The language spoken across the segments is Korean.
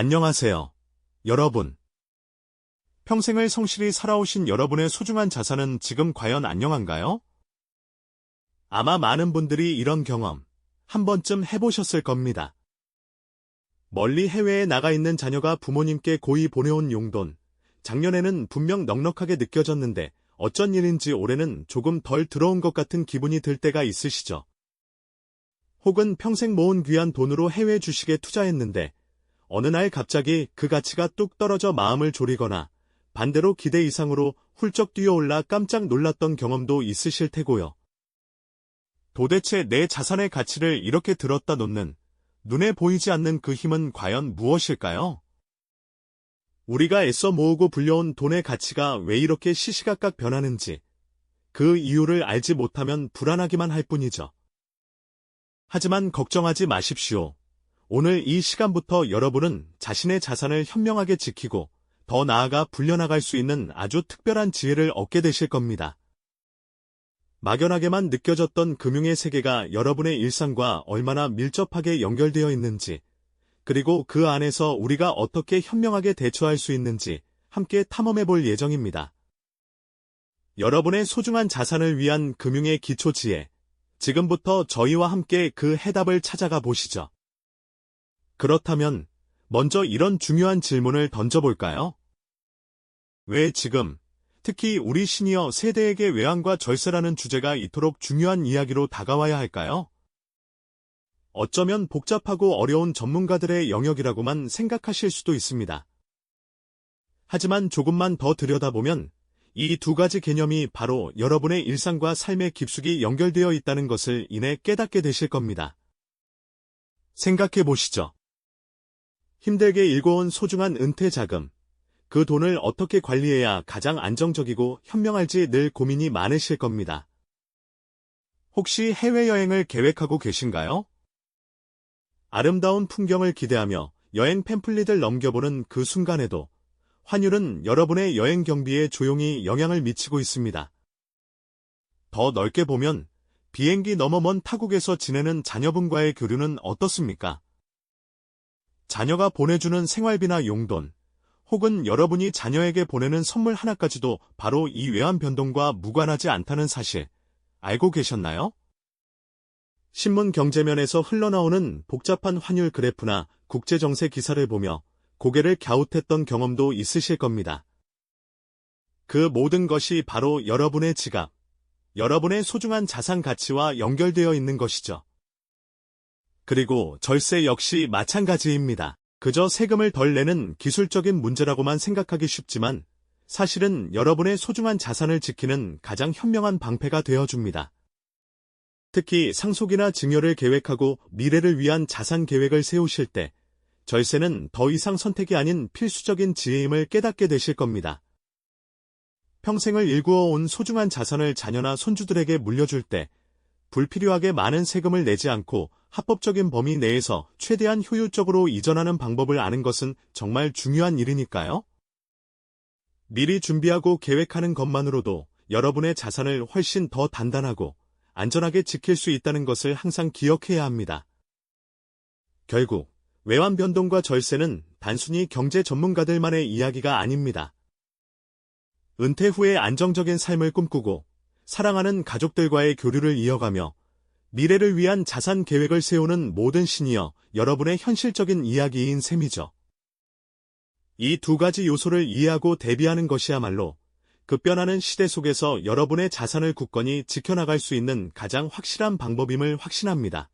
안녕하세요. 여러분. 평생을 성실히 살아오신 여러분의 소중한 자산은 지금 과연 안녕한가요? 아마 많은 분들이 이런 경험 한 번쯤 해보셨을 겁니다. 멀리 해외에 나가 있는 자녀가 부모님께 고이 보내온 용돈, 작년에는 분명 넉넉하게 느껴졌는데 어쩐 일인지 올해는 조금 덜 들어온 것 같은 기분이 들 때가 있으시죠? 혹은 평생 모은 귀한 돈으로 해외 주식에 투자했는데 어느 날 갑자기 그 가치가 뚝 떨어져 마음을 졸이거나 반대로 기대 이상으로 훌쩍 뛰어올라 깜짝 놀랐던 경험도 있으실 테고요. 도대체 내 자산의 가치를 이렇게 들었다 놓는 눈에 보이지 않는 그 힘은 과연 무엇일까요? 우리가 애써 모으고 불려온 돈의 가치가 왜 이렇게 시시각각 변하는지 그 이유를 알지 못하면 불안하기만 할 뿐이죠. 하지만 걱정하지 마십시오. 오늘 이 시간부터 여러분은 자신의 자산을 현명하게 지키고 더 나아가 불려나갈 수 있는 아주 특별한 지혜를 얻게 되실 겁니다. 막연하게만 느껴졌던 금융의 세계가 여러분의 일상과 얼마나 밀접하게 연결되어 있는지, 그리고 그 안에서 우리가 어떻게 현명하게 대처할 수 있는지 함께 탐험해 볼 예정입니다. 여러분의 소중한 자산을 위한 금융의 기초 지혜, 지금부터 저희와 함께 그 해답을 찾아가 보시죠. 그렇다면 먼저 이런 중요한 질문을 던져볼까요? 왜 지금, 특히 우리 시니어 세대에게 외환과 절세라는 주제가 이토록 중요한 이야기로 다가와야 할까요? 어쩌면 복잡하고 어려운 전문가들의 영역이라고만 생각하실 수도 있습니다. 하지만 조금만 더 들여다보면 이 두 가지 개념이 바로 여러분의 일상과 삶에 깊숙이 연결되어 있다는 것을 이내 깨닫게 되실 겁니다. 생각해 보시죠. 힘들게 일궈온 소중한 은퇴 자금, 그 돈을 어떻게 관리해야 가장 안정적이고 현명할지 늘 고민이 많으실 겁니다. 혹시 해외여행을 계획하고 계신가요? 아름다운 풍경을 기대하며 여행 팸플릿을 넘겨보는 그 순간에도 환율은 여러분의 여행 경비에 조용히 영향을 미치고 있습니다. 더 넓게 보면 비행기 너머 먼 타국에서 지내는 자녀분과의 교류는 어떻습니까? 자녀가 보내주는 생활비나 용돈, 혹은 여러분이 자녀에게 보내는 선물 하나까지도 바로 이 외환 변동과 무관하지 않다는 사실 알고 계셨나요? 신문 경제면에서 흘러나오는 복잡한 환율 그래프나 국제정세 기사를 보며 고개를 갸웃했던 경험도 있으실 겁니다. 그 모든 것이 바로 여러분의 지갑, 여러분의 소중한 자산 가치와 연결되어 있는 것이죠. 그리고 절세 역시 마찬가지입니다. 그저 세금을 덜 내는 기술적인 문제라고만 생각하기 쉽지만 사실은 여러분의 소중한 자산을 지키는 가장 현명한 방패가 되어줍니다. 특히 상속이나 증여를 계획하고 미래를 위한 자산 계획을 세우실 때 절세는 더 이상 선택이 아닌 필수적인 지혜임을 깨닫게 되실 겁니다. 평생을 일구어 온 소중한 자산을 자녀나 손주들에게 물려줄 때 불필요하게 많은 세금을 내지 않고 합법적인 범위 내에서 최대한 효율적으로 이전하는 방법을 아는 것은 정말 중요한 일이니까요. 미리 준비하고 계획하는 것만으로도 여러분의 자산을 훨씬 더 단단하고 안전하게 지킬 수 있다는 것을 항상 기억해야 합니다. 결국 외환 변동과 절세는 단순히 경제 전문가들만의 이야기가 아닙니다. 은퇴 후에 안정적인 삶을 꿈꾸고 사랑하는 가족들과의 교류를 이어가며 미래를 위한 자산 계획을 세우는 모든 시니어 여러분의 현실적인 이야기인 셈이죠. 이 두 가지 요소를 이해하고 대비하는 것이야말로 급변하는 시대 속에서 여러분의 자산을 굳건히 지켜나갈 수 있는 가장 확실한 방법임을 확신합니다.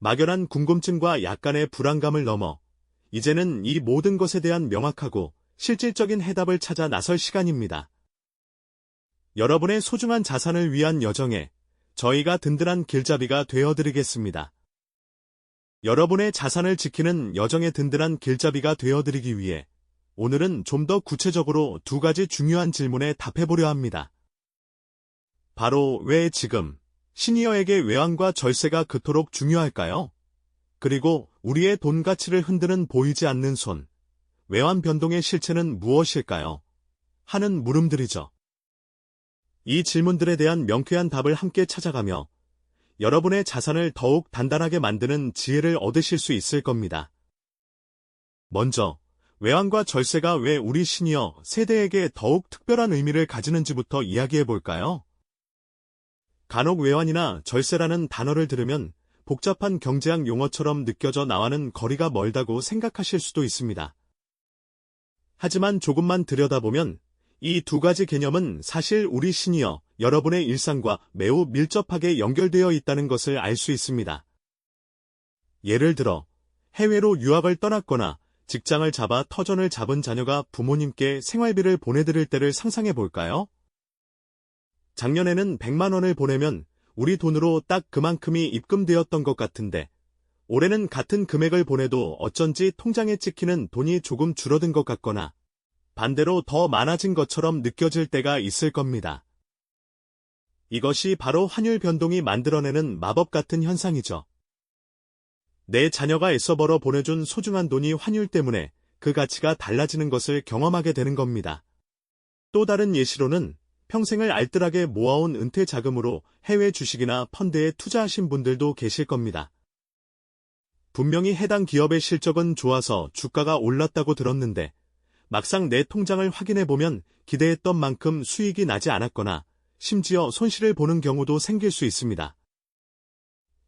막연한 궁금증과 약간의 불안감을 넘어 이제는 이 모든 것에 대한 명확하고 실질적인 해답을 찾아 나설 시간입니다. 여러분의 소중한 자산을 위한 여정에 저희가 든든한 길잡이가 되어드리겠습니다. 여러분의 자산을 지키는 여정의 든든한 길잡이가 되어드리기 위해 오늘은 좀 더 구체적으로 두 가지 중요한 질문에 답해보려 합니다. 바로 왜 지금 시니어에게 외환과 절세가 그토록 중요할까요? 그리고 우리의 돈 가치를 흔드는 보이지 않는 손, 외환 변동의 실체는 무엇일까요? 하는 물음들이죠. 이 질문들에 대한 명쾌한 답을 함께 찾아가며 여러분의 자산을 더욱 단단하게 만드는 지혜를 얻으실 수 있을 겁니다. 먼저, 외환과 절세가 왜 우리 시니어 세대에게 더욱 특별한 의미를 가지는지부터 이야기해 볼까요? 간혹 외환이나 절세라는 단어를 들으면 복잡한 경제학 용어처럼 느껴져 나와는 거리가 멀다고 생각하실 수도 있습니다. 하지만 조금만 들여다보면 이 두 가지 개념은 사실 우리 시니어, 여러분의 일상과 매우 밀접하게 연결되어 있다는 것을 알 수 있습니다. 예를 들어, 해외로 유학을 떠났거나 직장을 잡아 터전을 잡은 자녀가 부모님께 생활비를 보내드릴 때를 상상해 볼까요? 작년에는 100만 원을 보내면 우리 돈으로 딱 그만큼이 입금되었던 것 같은데, 올해는 같은 금액을 보내도 어쩐지 통장에 찍히는 돈이 조금 줄어든 것 같거나, 반대로 더 많아진 것처럼 느껴질 때가 있을 겁니다. 이것이 바로 환율 변동이 만들어내는 마법 같은 현상이죠. 내 자녀가 애써 벌어 보내준 소중한 돈이 환율 때문에 그 가치가 달라지는 것을 경험하게 되는 겁니다. 또 다른 예시로는 평생을 알뜰하게 모아온 은퇴 자금으로 해외 주식이나 펀드에 투자하신 분들도 계실 겁니다. 분명히 해당 기업의 실적은 좋아서 주가가 올랐다고 들었는데 막상 내 통장을 확인해 보면 기대했던 만큼 수익이 나지 않았거나 심지어 손실을 보는 경우도 생길 수 있습니다.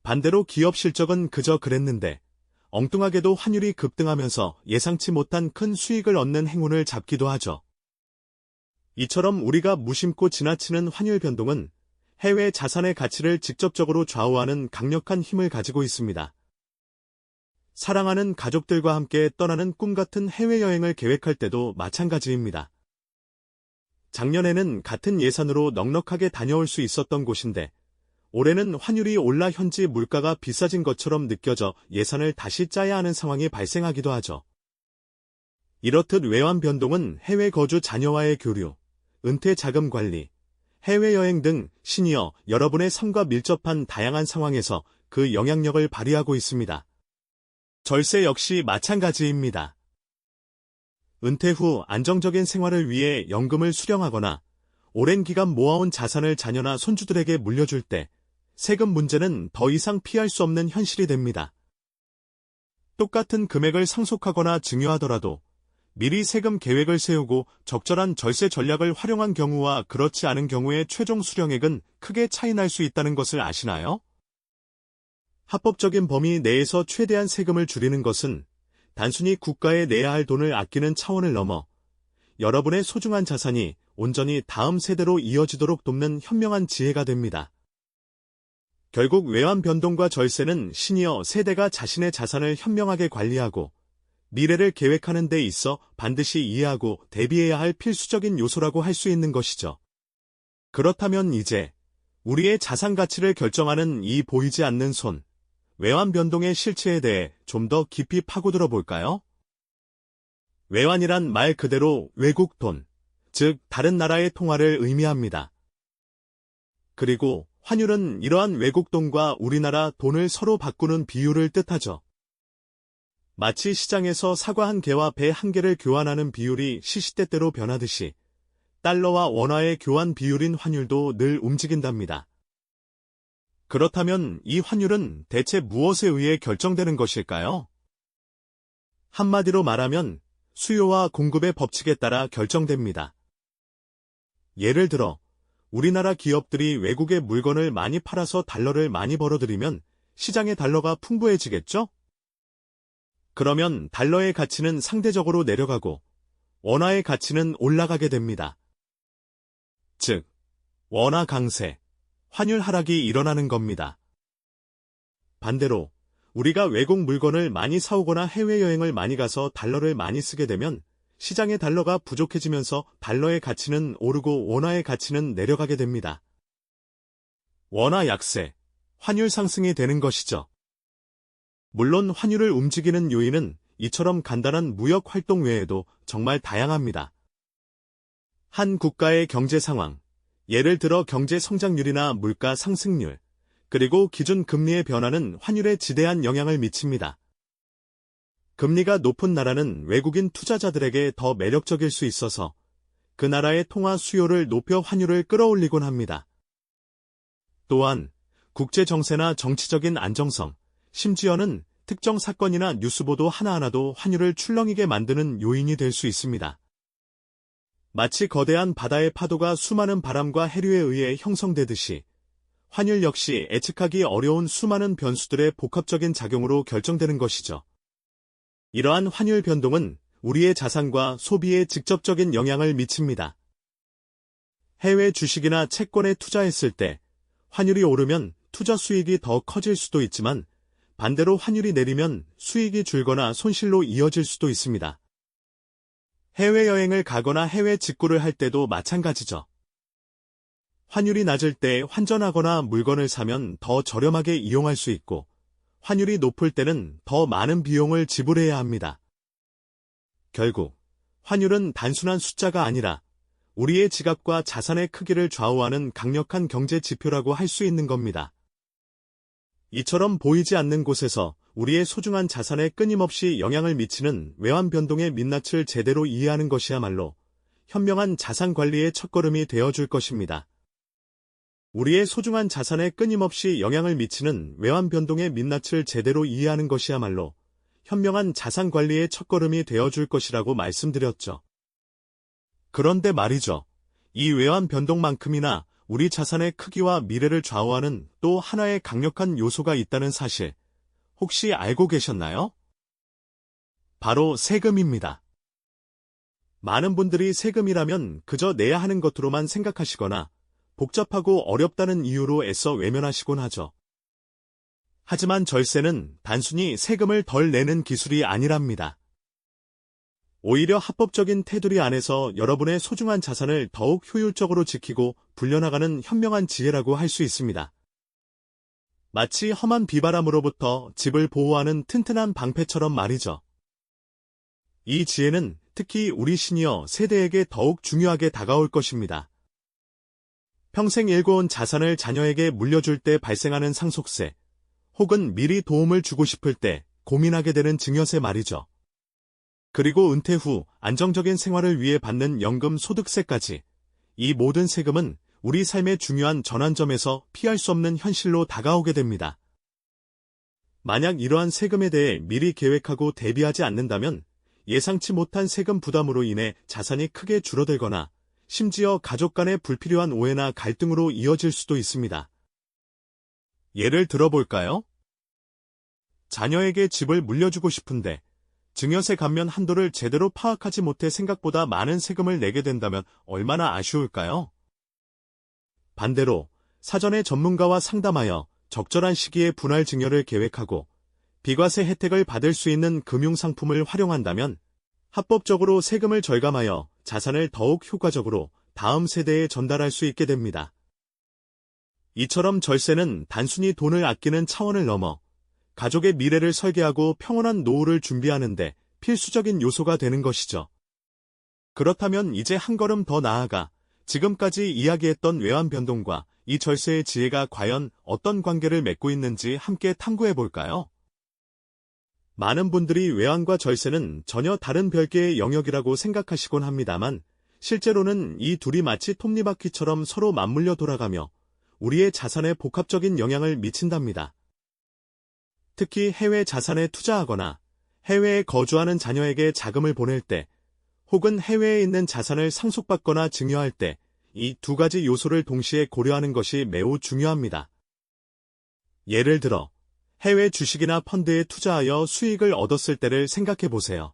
반대로 기업 실적은 그저 그랬는데 엉뚱하게도 환율이 급등하면서 예상치 못한 큰 수익을 얻는 행운을 잡기도 하죠. 이처럼 우리가 무심코 지나치는 환율 변동은 해외 자산의 가치를 직접적으로 좌우하는 강력한 힘을 가지고 있습니다. 사랑하는 가족들과 함께 떠나는 꿈 같은 해외여행을 계획할 때도 마찬가지입니다. 작년에는 같은 예산으로 넉넉하게 다녀올 수 있었던 곳인데 올해는 환율이 올라 현지 물가가 비싸진 것처럼 느껴져 예산을 다시 짜야 하는 상황이 발생하기도 하죠. 이렇듯 외환 변동은 해외 거주 자녀와의 교류, 은퇴 자금 관리, 해외여행 등 시니어 여러분의 삶과 밀접한 다양한 상황에서 그 영향력을 발휘하고 있습니다. 절세 역시 마찬가지입니다. 은퇴 후 안정적인 생활을 위해 연금을 수령하거나 오랜 기간 모아온 자산을 자녀나 손주들에게 물려줄 때 세금 문제는 더 이상 피할 수 없는 현실이 됩니다. 똑같은 금액을 상속하거나 증여하더라도 미리 세금 계획을 세우고 적절한 절세 전략을 활용한 경우와 그렇지 않은 경우의 최종 수령액은 크게 차이 날 수 있다는 것을 아시나요? 합법적인 범위 내에서 최대한 세금을 줄이는 것은 단순히 국가에 내야 할 돈을 아끼는 차원을 넘어 여러분의 소중한 자산이 온전히 다음 세대로 이어지도록 돕는 현명한 지혜가 됩니다. 결국 외환 변동과 절세는 시니어 세대가 자신의 자산을 현명하게 관리하고 미래를 계획하는 데 있어 반드시 이해하고 대비해야 할 필수적인 요소라고 할 수 있는 것이죠. 그렇다면 이제 우리의 자산 가치를 결정하는 이 보이지 않는 손, 외환 변동의 실체에 대해 좀 더 깊이 파고들어 볼까요? 외환이란 말 그대로 외국 돈, 즉 다른 나라의 통화를 의미합니다. 그리고 환율은 이러한 외국 돈과 우리나라 돈을 서로 바꾸는 비율을 뜻하죠. 마치 시장에서 사과 한 개와 배 한 개를 교환하는 비율이 시시때때로 변하듯이 달러와 원화의 교환 비율인 환율도 늘 움직인답니다. 그렇다면 이 환율은 대체 무엇에 의해 결정되는 것일까요? 한마디로 말하면 수요와 공급의 법칙에 따라 결정됩니다. 예를 들어 우리나라 기업들이 외국에 물건을 많이 팔아서 달러를 많이 벌어들이면 시장의 달러가 풍부해지겠죠? 그러면 달러의 가치는 상대적으로 내려가고 원화의 가치는 올라가게 됩니다. 즉, 원화 강세, 환율 하락이 일어나는 겁니다. 반대로 우리가 외국 물건을 많이 사오거나 해외여행을 많이 가서 달러를 많이 쓰게 되면 시장의 달러가 부족해지면서 달러의 가치는 오르고 원화의 가치는 내려가게 됩니다. 원화 약세, 환율 상승이 되는 것이죠. 물론 환율을 움직이는 요인은 이처럼 간단한 무역 활동 외에도 정말 다양합니다. 한 국가의 경제 상황, 예를 들어 경제 성장률이나 물가 상승률, 그리고 기준 금리의 변화는 환율에 지대한 영향을 미칩니다. 금리가 높은 나라는 외국인 투자자들에게 더 매력적일 수 있어서 그 나라의 통화 수요를 높여 환율을 끌어올리곤 합니다. 또한 국제 정세나 정치적인 안정성, 심지어는 특정 사건이나 뉴스 보도 하나하나도 환율을 출렁이게 만드는 요인이 될 수 있습니다. 마치 거대한 바다의 파도가 수많은 바람과 해류에 의해 형성되듯이 환율 역시 예측하기 어려운 수많은 변수들의 복합적인 작용으로 결정되는 것이죠. 이러한 환율 변동은 우리의 자산과 소비에 직접적인 영향을 미칩니다. 해외 주식이나 채권에 투자했을 때 환율이 오르면 투자 수익이 더 커질 수도 있지만 반대로 환율이 내리면 수익이 줄거나 손실로 이어질 수도 있습니다. 해외여행을 가거나 해외 직구를 할 때도 마찬가지죠. 환율이 낮을 때 환전하거나 물건을 사면 더 저렴하게 이용할 수 있고, 환율이 높을 때는 더 많은 비용을 지불해야 합니다. 결국, 환율은 단순한 숫자가 아니라 우리의 지갑과 자산의 크기를 좌우하는 강력한 경제 지표라고 할 수 있는 겁니다. 이처럼 보이지 않는 곳에서 우리의 소중한 자산에 끊임없이 영향을 미치는 외환 변동의 민낯을 제대로 이해하는 것이야말로 현명한 자산 관리의 첫걸음이 되어줄 것입니다. 우리의 소중한 자산에 끊임없이 영향을 미치는 외환 변동의 민낯을 제대로 이해하는 것이야말로 현명한 자산 관리의 첫걸음이 되어줄 것이라고 말씀드렸죠. 그런데 말이죠. 이 외환 변동만큼이나 우리 자산의 크기와 미래를 좌우하는 또 하나의 강력한 요소가 있다는 사실, 혹시 알고 계셨나요? 바로 세금입니다. 많은 분들이 세금이라면 그저 내야 하는 것으로만 생각하시거나 복잡하고 어렵다는 이유로 애써 외면하시곤 하죠. 하지만 절세는 단순히 세금을 덜 내는 기술이 아니랍니다. 오히려 합법적인 테두리 안에서 여러분의 소중한 자산을 더욱 효율적으로 지키고 불려나가는 현명한 지혜라고 할 수 있습니다. 마치 험한 비바람으로부터 집을 보호하는 튼튼한 방패처럼 말이죠. 이 지혜는 특히 우리 시니어 세대에게 더욱 중요하게 다가올 것입니다. 평생 일궈온 자산을 자녀에게 물려줄 때 발생하는 상속세, 혹은 미리 도움을 주고 싶을 때 고민하게 되는 증여세 말이죠. 그리고 은퇴 후 안정적인 생활을 위해 받는 연금 소득세까지 이 모든 세금은 우리 삶의 중요한 전환점에서 피할 수 없는 현실로 다가오게 됩니다. 만약 이러한 세금에 대해 미리 계획하고 대비하지 않는다면 예상치 못한 세금 부담으로 인해 자산이 크게 줄어들거나 심지어 가족 간의 불필요한 오해나 갈등으로 이어질 수도 있습니다. 예를 들어볼까요? 자녀에게 집을 물려주고 싶은데 증여세 감면 한도를 제대로 파악하지 못해 생각보다 많은 세금을 내게 된다면 얼마나 아쉬울까요? 반대로 사전에 전문가와 상담하여 적절한 시기에 분할 증여를 계획하고 비과세 혜택을 받을 수 있는 금융상품을 활용한다면 합법적으로 세금을 절감하여 자산을 더욱 효과적으로 다음 세대에 전달할 수 있게 됩니다. 이처럼 절세는 단순히 돈을 아끼는 차원을 넘어 가족의 미래를 설계하고 평온한 노후를 준비하는데 필수적인 요소가 되는 것이죠. 그렇다면 이제 한 걸음 더 나아가 지금까지 이야기했던 외환 변동과 이 절세의 지혜가 과연 어떤 관계를 맺고 있는지 함께 탐구해 볼까요? 많은 분들이 외환과 절세는 전혀 다른 별개의 영역이라고 생각하시곤 합니다만 실제로는 이 둘이 마치 톱니바퀴처럼 서로 맞물려 돌아가며 우리의 자산에 복합적인 영향을 미친답니다. 특히 해외 자산에 투자하거나 해외에 거주하는 자녀에게 자금을 보낼 때 혹은 해외에 있는 자산을 상속받거나 증여할 때 이 두 가지 요소를 동시에 고려하는 것이 매우 중요합니다. 예를 들어 해외 주식이나 펀드에 투자하여 수익을 얻었을 때를 생각해 보세요.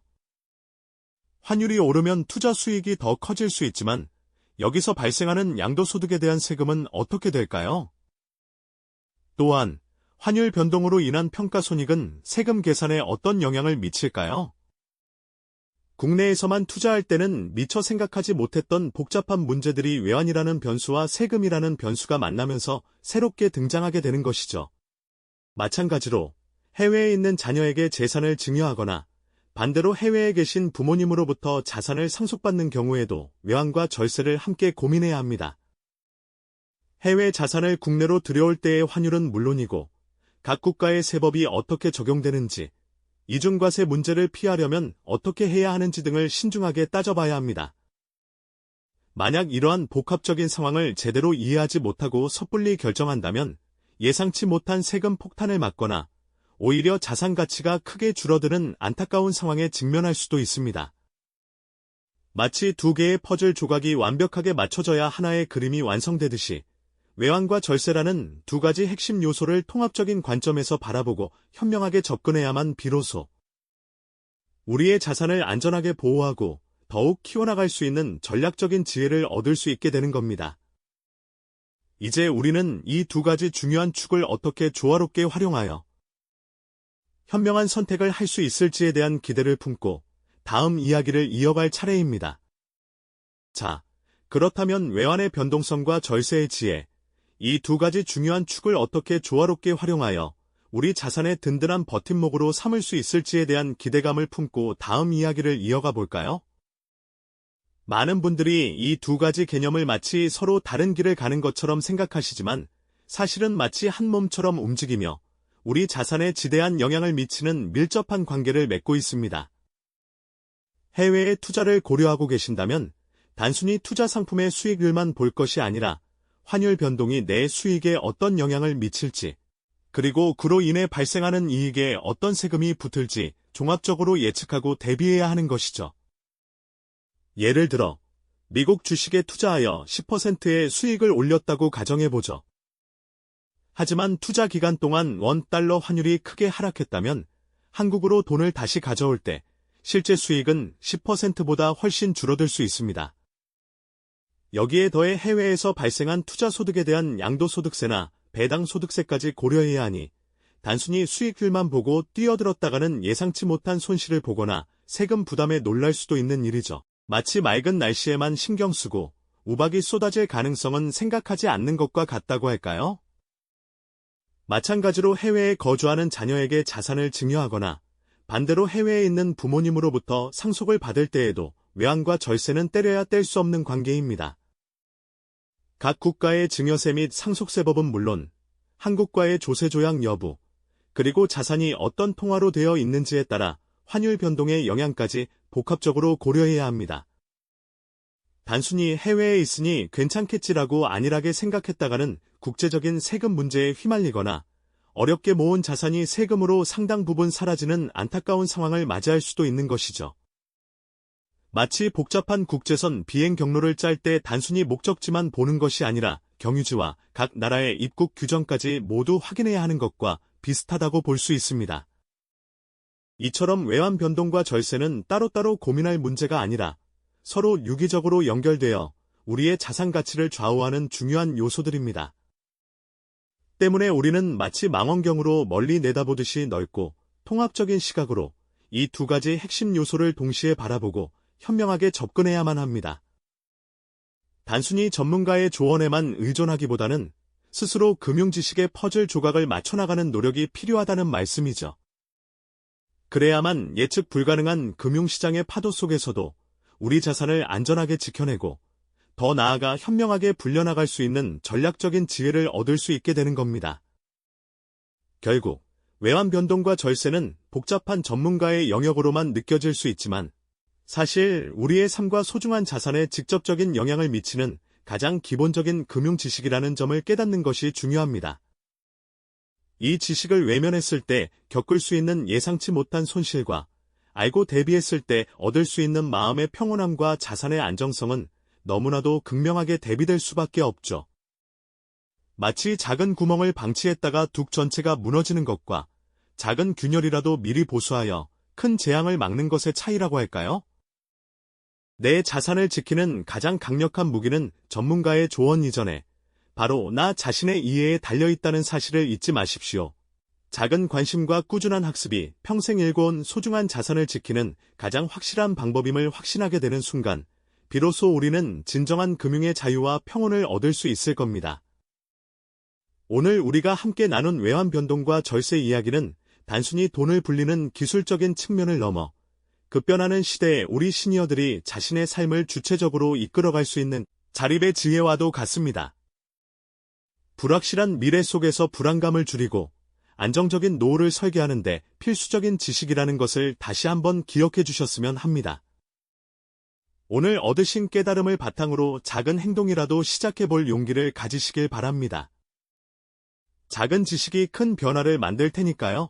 환율이 오르면 투자 수익이 더 커질 수 있지만 여기서 발생하는 양도소득에 대한 세금은 어떻게 될까요? 또한 환율 변동으로 인한 평가 손익은 세금 계산에 어떤 영향을 미칠까요? 국내에서만 투자할 때는 미처 생각하지 못했던 복잡한 문제들이 외환이라는 변수와 세금이라는 변수가 만나면서 새롭게 등장하게 되는 것이죠. 마찬가지로 해외에 있는 자녀에게 재산을 증여하거나 반대로 해외에 계신 부모님으로부터 자산을 상속받는 경우에도 외환과 절세를 함께 고민해야 합니다. 해외 자산을 국내로 들여올 때의 환율은 물론이고 각 국가의 세법이 어떻게 적용되는지, 이중과세 문제를 피하려면 어떻게 해야 하는지 등을 신중하게 따져봐야 합니다. 만약 이러한 복합적인 상황을 제대로 이해하지 못하고 섣불리 결정한다면 예상치 못한 세금 폭탄을 맞거나 오히려 자산 가치가 크게 줄어드는 안타까운 상황에 직면할 수도 있습니다. 마치 두 개의 퍼즐 조각이 완벽하게 맞춰져야 하나의 그림이 완성되듯이 외환과 절세라는 두 가지 핵심 요소를 통합적인 관점에서 바라보고 현명하게 접근해야만 비로소 우리의 자산을 안전하게 보호하고 더욱 키워나갈 수 있는 전략적인 지혜를 얻을 수 있게 되는 겁니다. 이제 우리는 이 두 가지 중요한 축을 어떻게 조화롭게 활용하여 현명한 선택을 할 수 있을지에 대한 기대를 품고 다음 이야기를 이어갈 차례입니다. 자, 그렇다면 외환의 변동성과 절세의 지혜, 이 두 가지 중요한 축을 어떻게 조화롭게 활용하여 우리 자산의 든든한 버팀목으로 삼을 수 있을지에 대한 기대감을 품고 다음 이야기를 이어가 볼까요? 많은 분들이 이 두 가지 개념을 마치 서로 다른 길을 가는 것처럼 생각하시지만 사실은 마치 한 몸처럼 움직이며 우리 자산에 지대한 영향을 미치는 밀접한 관계를 맺고 있습니다. 해외에 투자를 고려하고 계신다면 단순히 투자 상품의 수익률만 볼 것이 아니라 환율 변동이 내 수익에 어떤 영향을 미칠지, 그리고 그로 인해 발생하는 이익에 어떤 세금이 붙을지 종합적으로 예측하고 대비해야 하는 것이죠. 예를 들어, 미국 주식에 투자하여 10%의 수익을 올렸다고 가정해보죠. 하지만 투자 기간 동안 원 달러 환율이 크게 하락했다면 한국으로 돈을 다시 가져올 때 실제 수익은 10%보다 훨씬 줄어들 수 있습니다. 여기에 더해 해외에서 발생한 투자 소득에 대한 양도소득세나 배당소득세까지 고려해야 하니 단순히 수익률만 보고 뛰어들었다가는 예상치 못한 손실을 보거나 세금 부담에 놀랄 수도 있는 일이죠. 마치 맑은 날씨에만 신경 쓰고 우박이 쏟아질 가능성은 생각하지 않는 것과 같다고 할까요? 마찬가지로 해외에 거주하는 자녀에게 자산을 증여하거나 반대로 해외에 있는 부모님으로부터 상속을 받을 때에도 외환과 절세는 때려야 뗄 수 없는 관계입니다. 각 국가의 증여세 및 상속세법은 물론 한국과의 조세조약 여부, 그리고 자산이 어떤 통화로 되어 있는지에 따라 환율 변동의 영향까지 복합적으로 고려해야 합니다. 단순히 해외에 있으니 괜찮겠지라고 안일하게 생각했다가는 국제적인 세금 문제에 휘말리거나 어렵게 모은 자산이 세금으로 상당 부분 사라지는 안타까운 상황을 맞이할 수도 있는 것이죠. 마치 복잡한 국제선 비행 경로를 짤 때 단순히 목적지만 보는 것이 아니라 경유지와 각 나라의 입국 규정까지 모두 확인해야 하는 것과 비슷하다고 볼 수 있습니다. 이처럼 외환 변동과 절세는 따로따로 고민할 문제가 아니라 서로 유기적으로 연결되어 우리의 자산 가치를 좌우하는 중요한 요소들입니다. 때문에 우리는 마치 망원경으로 멀리 내다보듯이 넓고 통합적인 시각으로 이 두 가지 핵심 요소를 동시에 바라보고 현명하게 접근해야만 합니다. 단순히 전문가의 조언에만 의존하기보다는 스스로 금융 지식의 퍼즐 조각을 맞춰나가는 노력이 필요하다는 말씀이죠. 그래야만 예측 불가능한 금융시장의 파도 속에서도 우리 자산을 안전하게 지켜내고 더 나아가 현명하게 불려나갈 수 있는 전략적인 지혜를 얻을 수 있게 되는 겁니다. 결국 외환 변동과 절세는 복잡한 전문가의 영역으로만 느껴질 수 있지만 사실 우리의 삶과 소중한 자산에 직접적인 영향을 미치는 가장 기본적인 금융 지식이라는 점을 깨닫는 것이 중요합니다. 이 지식을 외면했을 때 겪을 수 있는 예상치 못한 손실과 알고 대비했을 때 얻을 수 있는 마음의 평온함과 자산의 안정성은 너무나도 극명하게 대비될 수밖에 없죠. 마치 작은 구멍을 방치했다가 둑 전체가 무너지는 것과 작은 균열이라도 미리 보수하여 큰 재앙을 막는 것의 차이라고 할까요? 내 자산을 지키는 가장 강력한 무기는 전문가의 조언 이전에 바로 나 자신의 이해에 달려있다는 사실을 잊지 마십시오. 작은 관심과 꾸준한 학습이 평생 일궈온 소중한 자산을 지키는 가장 확실한 방법임을 확신하게 되는 순간, 비로소 우리는 진정한 금융의 자유와 평온을 얻을 수 있을 겁니다. 오늘 우리가 함께 나눈 외환 변동과 절세 이야기는 단순히 돈을 불리는 기술적인 측면을 넘어 급변하는 시대에 우리 시니어들이 자신의 삶을 주체적으로 이끌어갈 수 있는 자립의 지혜와도 같습니다. 불확실한 미래 속에서 불안감을 줄이고 안정적인 노후를 설계하는데 필수적인 지식이라는 것을 다시 한번 기억해 주셨으면 합니다. 오늘 얻으신 깨달음을 바탕으로 작은 행동이라도 시작해 볼 용기를 가지시길 바랍니다. 작은 지식이 큰 변화를 만들 테니까요.